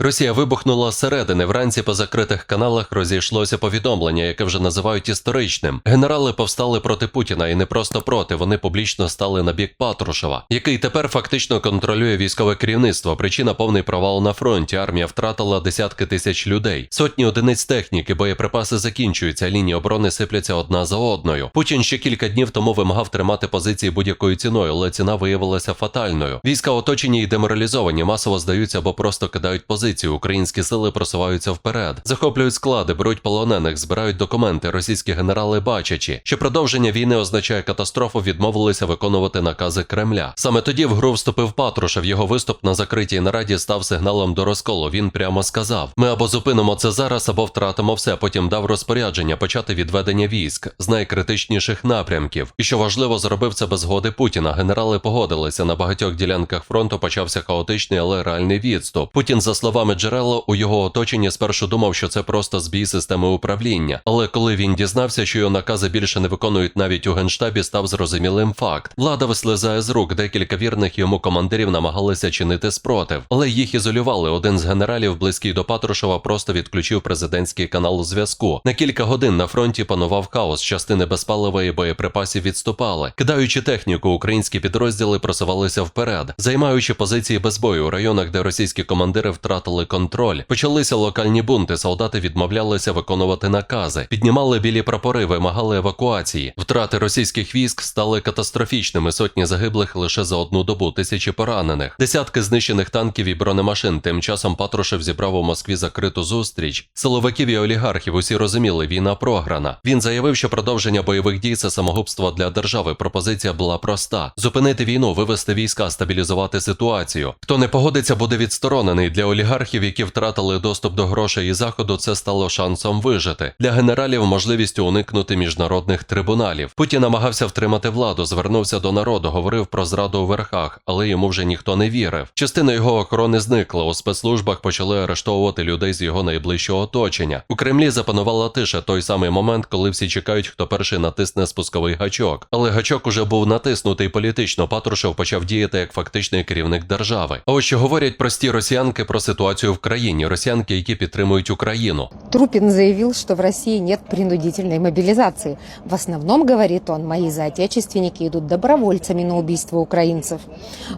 Росія вибухнула зсередини. Вранці по закритих каналах розійшлося повідомлення, яке вже називають історичним. Генерали повстали проти Путіна і не просто проти. Вони публічно стали на бік Патрушева, який тепер фактично контролює військове керівництво. Причина повний провал на фронті. Армія втратила десятки тисяч людей, сотні одиниць техніки, боєприпаси закінчуються. Лінії оборони сипляться одна за одною. Путін ще кілька днів тому вимагав тримати позиції будь-якою ціною, але ціна виявилася фатальною. Війська оточені і деморалізовані, масово здаються або просто кидають позиції. Українські сили просуваються вперед, захоплюють склади, беруть полонених, збирають документи. Російські генерали, бачачи, що продовження війни означає катастрофу, відмовилися виконувати накази Кремля. Саме тоді в гру вступив Патрушев. Його виступ на закритій нараді став сигналом до розколу. Він прямо сказав: Ми або зупинимо це зараз, або втратимо все. Потім дав розпорядження почати відведення військ з найкритичніших напрямків. І що важливо, зробив це без згоди Путіна. Генерали погодилися на багатьох ділянках фронту. Почався хаотичний, але реальний відступ. Путін, за словами джерела, у його оточенні спершу думав, що це просто збій системи управління. Але коли він дізнався, що його накази більше не виконують навіть у генштабі, став зрозумілим факт. Влада вислизає з рук. Декілька вірних йому командирів намагалися чинити спротив, але їх ізолювали. Один з генералів, близький до Патрушева, просто відключив президентський канал зв'язку. На кілька годин на фронті панував хаос. Частини безпаливої боєприпасів відступали. Кидаючи техніку, українські підрозділи просувалися вперед, займаючи позиції без бою у районах, де російські командири втратили контроль. Почалися локальні бунти. Солдати відмовлялися виконувати накази, піднімали білі прапори, вимагали евакуації. Втрати російських військ стали катастрофічними. Сотні загиблих лише за одну добу, тисячі поранених, десятки знищених танків і бронемашин. Тим часом Патрушев зібрав у Москві закриту зустріч. Силовиків і олігархів усі розуміли, війна програна. Він заявив, що продовження бойових дій це самогубство для держави. Пропозиція була проста: зупинити війну, вивести війська, стабілізувати ситуацію. Хто не погодиться, буде відсторонений для олігархів, які втратили доступ до грошей і заходу. Це стало шансом вижити для генералів можливістю уникнути міжнародних трибуналів. Путін намагався втримати владу, звернувся до народу, говорив про зраду у верхах, але йому вже ніхто не вірив. Частина його охорони зникла. У спецслужбах почали арештовувати людей з його найближчого оточення. У Кремлі запанувала тиша той самий момент, коли всі чекають, хто перший натисне спусковий гачок. Але гачок уже був натиснутий політично. Патрушев почав діяти як фактичний керівник держави. А ось що говорять прості росіянки про ситуацію в країні, росіянки, які підтримують Україну. Трупин заявил, что в России нет принудительной мобилизации. В основном, говорит он, мои соотечественники идут добровольцами на убийство украинцев.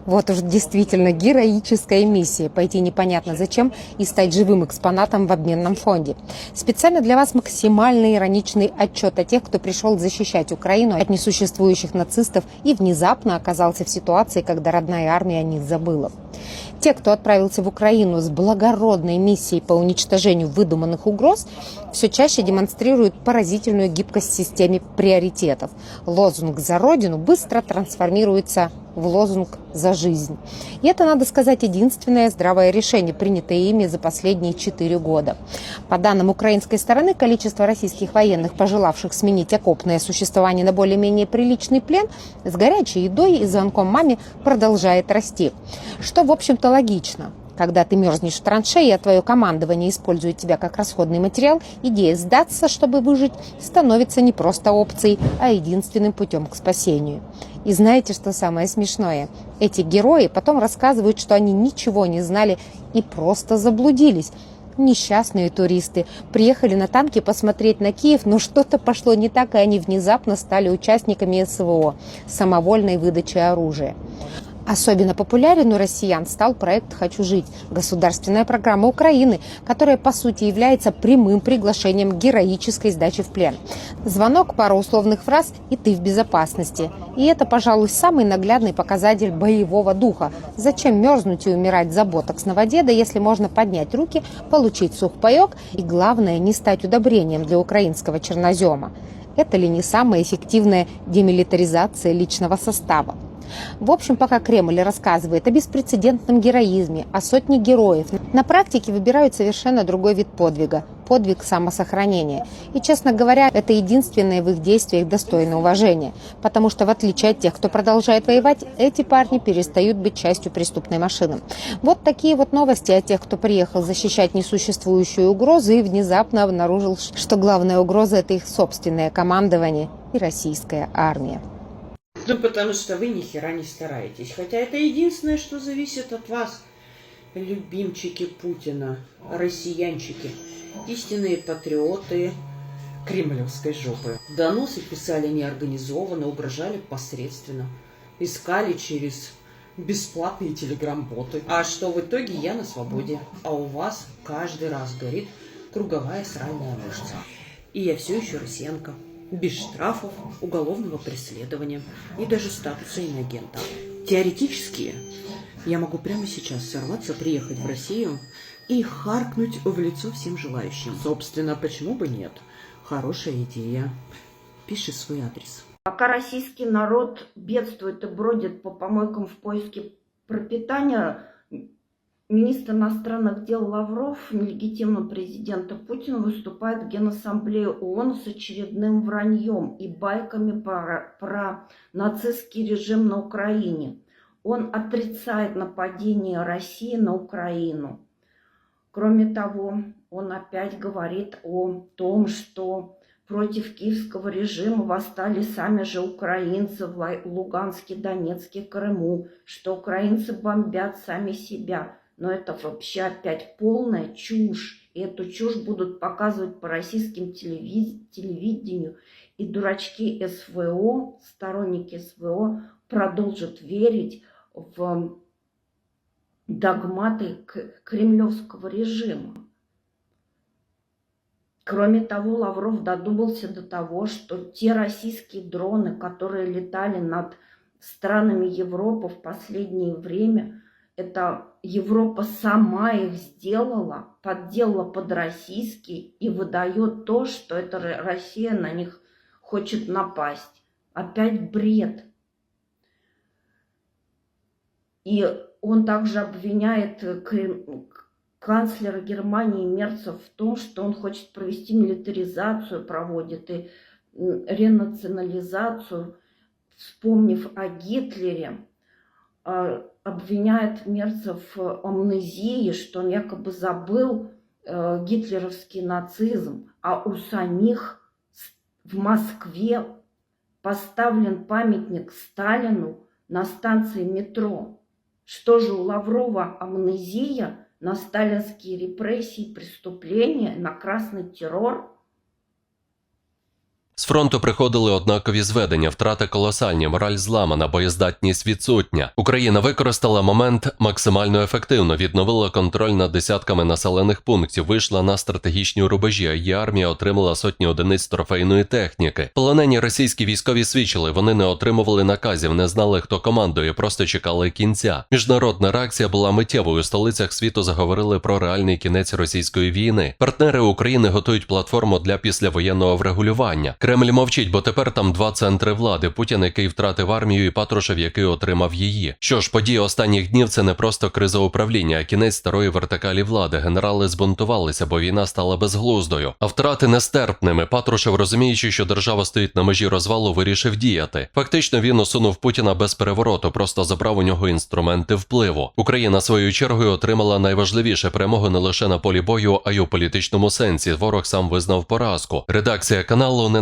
Вот уж действительно героическая миссия. Пойти непонятно зачем и стать живым экспонатом в обменном фонде. Специально для вас максимально ироничный отчет о тех, кто пришел защищать Украину от несуществующих нацистов и внезапно оказался в ситуации, когда родная армия о них забыла. Те, кто отправился в Украину с благородной миссией по уничтожению выдуманных угроз, все чаще демонстрируют поразительную гибкость в системе приоритетов. Лозунг «За Родину» быстро трансформируется в лозунг «За жизнь». И это, надо сказать, единственное здравое решение, принятое ими за последние четыре года. По данным украинской стороны, количество российских военных, пожелавших сменить окопное существование на более-менее приличный плен, с горячей едой и звонком маме продолжает расти. Что, в общем-то, логично. Когда ты мерзнешь в траншее, а твое командование использует тебя как расходный материал, идея сдаться, чтобы выжить, становится не просто опцией, а единственным путем к спасению. И знаете, что самое смешное? Эти герои потом рассказывают, что они ничего не знали и просто заблудились. Несчастные туристы приехали на танке посмотреть на Киев, но что-то пошло не так, и они внезапно стали участниками СВО – самовольной выдачи оружия. Особенно популярен у россиян стал проект «Хочу жить» – государственная программа Украины, которая по сути является прямым приглашением героической сдачи в плен. Звонок, пара условных фраз и ты в безопасности. И это, пожалуй, самый наглядный показатель боевого духа. Зачем мерзнуть и умирать за ботокс-новодеда, если можно поднять руки, получить сухпайок и, главное, не стать удобрением для украинского чернозема? Это ли не самая эффективная демилитаризация личного состава? В общем, пока Кремль рассказывает о беспрецедентном героизме, о сотне героев, на практике выбирают совершенно другой вид подвига – подвиг самосохранения. И, честно говоря, это единственное в их действиях достойное уважения, потому что, в отличие от тех, кто продолжает воевать, эти парни перестают быть частью преступной машины. Вот такие вот новости о тех, кто приехал защищать несуществующую угрозу и внезапно обнаружил, что главная угроза – это их собственное командование и российская армия. Ну, потому что вы ни хера не стараетесь. Хотя это единственное, что зависит от вас, любимчики Путина, россиянчики, истинные патриоты кремлевской жопы. Доносы писали неорганизованно, угрожали посредственно, искали через бесплатные телеграм-боты. А что в итоге я на свободе, а у вас каждый раз горит круговая сральная мышца. И я все еще россиянка. Без штрафов, уголовного преследования и даже статуса инагента. Теоретически я могу прямо сейчас сорваться, приехать в Россию и харкнуть в лицо всем желающим. Собственно, почему бы нет? Хорошая идея. Пиши свой адрес. Пока российский народ бедствует и бродит по помойкам в поиске пропитания, министр иностранных дел Лавров, нелегитимно президента Путина, выступает в Генассамблее ООН с очередным враньем и байками про, про нацистский режим на Украине. Он отрицает нападение России на Украину. Кроме того, он опять говорит о том, что против киевского режима восстали сами же украинцы в Луганске, Донецке, Крыму, что украинцы бомбят сами себя. Но это вообще опять полная чушь. И эту чушь будут показывать по российским телевидению. И дурачки СВО, сторонники СВО продолжат верить в догматы кремлевского режима. Кроме того, Лавров додумался до того, что те российские дроны, которые летали над странами Европы в последнее время, это Европа сама их сделала, подделала под российские и выдает то, что это Россия на них хочет напасть. Опять бред. И он также обвиняет канцлера Германии Мерца в том, что он хочет провести милитаризацию, проводит и ренационализацию, вспомнив о Гитлере, а, обвиняет Мерца в амнезии, что он якобы забыл э, гитлеровский нацизм, а у самих в Москве поставлен памятник Сталину на станции метро. Что же у Лаврова амнезия на сталинские репрессии, преступления, на красный террор? З фронту приходили однакові зведення, втрати колосальні, мораль зламана, боєздатність відсутня. Україна використала момент максимально ефективно, відновила контроль над десятками населених пунктів, вийшла на стратегічні рубежі, а її армія отримала сотні одиниць трофейної техніки. Полонені російські військові свідчили, вони не отримували наказів, не знали, хто командує, просто чекали кінця. Міжнародна реакція була миттєвою. У столицях світу заговорили про реальний кінець російської війни. Партнери України готують платформу для післявоєнного врегулювання. Кремль мовчить, бо тепер там два центри влади: Путін, який втратив армію, і Патрушев, який отримав її. Що ж, події останніх днів це не просто криза управління, а кінець старої вертикалі влади. Генерали збунтувалися, бо війна стала безглуздою. А втрати нестерпними. Патрушев, розуміючи, що держава стоїть на межі розвалу, вирішив діяти. Фактично, він усунув Путіна без перевороту, просто забрав у нього інструменти впливу. Україна своєю чергою отримала найважливіше перемогу не лише на полі бою, а й у політичному сенсі. Ворог сам визнав поразку. Редакція каналу не